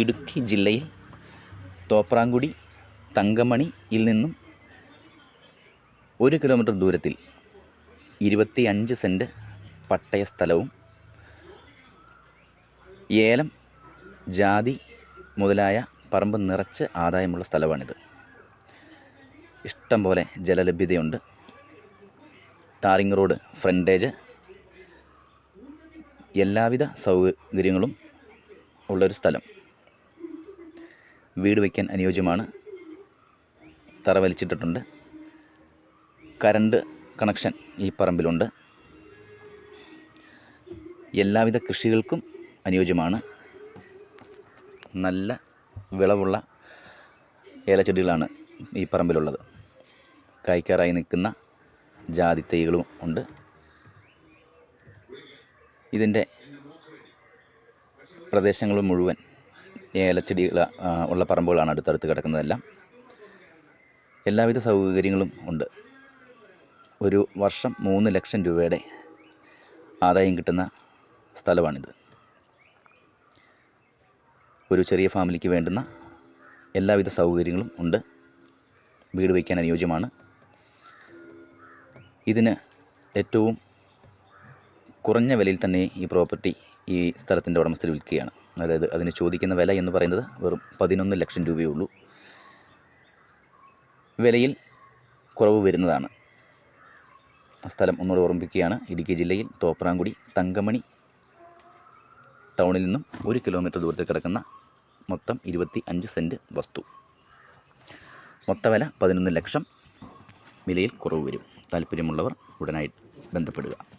ഇടുക്കി ജില്ലയിൽ തോപ്രാങ്കുടി തങ്കമണിയിൽ നിന്നും ഒരു കിലോമീറ്റർ ദൂരത്തിൽ ഇരുപത്തി അഞ്ച് സെന്റ് പട്ടയ സ്ഥലവും ഏലം ജാതി മുതലായ പറമ്പ് നിറച്ച് ആദായമുള്ള സ്ഥലമാണിത്. ഇഷ്ടം പോലെ ജലലഭ്യതയുണ്ട്. Tarring road frontage. എല്ലാവിധ സൗകര്യങ്ങളും ഉള്ളൊരു സ്ഥലം. വീട് വയ്ക്കാൻ അനുയോജ്യമാണ്. തറ വലിച്ചിട്ടിട്ടുണ്ട് കറണ്ട് കണക്ഷൻ ഈ പറമ്പിലുണ്ട്. എല്ലാവിധ കൃഷികൾക്കും അനുയോജ്യമാണ്. നല്ല വിളവുള്ള ഏലച്ചെടികളാണ് ഈ പറമ്പിലുള്ളത്. കായ്ക്കാറായി നിൽക്കുന്ന ജാതി തൈകളും ഉണ്ട്. ഇതിന്റെ പ്രദേശങ്ങൾ മുഴുവൻ ഏലച്ചെടികൾ ഉള്ള പറമ്പുകളാണ് അടുത്തടുത്ത് കിടക്കുന്നതെല്ലാം. എല്ലാവിധ സൗകര്യങ്ങളും ഉണ്ട്. ഒരു വർഷം മൂന്ന് ലക്ഷം രൂപയുടെ ആദായം കിട്ടുന്ന സ്ഥലമാണിത്. ഒരു ചെറിയ ഫാമിലിക്ക് വേണ്ടുന്ന എല്ലാവിധ സൗകര്യങ്ങളും ഉണ്ട്. വീട് വയ്ക്കാൻ അനുയോജ്യമാണ്. ഇതിന് ഏറ്റവും കുറഞ്ഞ വിലയിൽ തന്നെ ഈ പ്രോപ്പർട്ടി ഈ സ്ഥലത്തിന്റെ ഉടമസ്ഥർ വിൽക്കുകയാണ്. അതായത് അതിന് ചോദിക്കുന്ന വില എന്ന് പറയുന്നത് വെറും പതിനൊന്ന് ലക്ഷം രൂപയേ ഉള്ളൂ വിലയിൽ കുറവ് വരുന്നതാണ്. സ്ഥലം ഒന്നുകൂടെ ഓർമ്മിപ്പിക്കുകയാണ്. ഇടുക്കി ജില്ലയിൽ തോപ്രാങ്കുടി തങ്കമണി ടൗണിൽ നിന്നും ഒരു കിലോമീറ്റർ ദൂരത്തിൽ കിടക്കുന്ന മൊത്തം ഇരുപത്തി അഞ്ച് സെന്റ് വസ്തു മൊത്തവില പതിനൊന്ന് ലക്ഷം. വിലയിൽ കുറവ് വരും. താല്പര്യമുള്ളവർ ഉടനായി ബന്ധപ്പെടുക.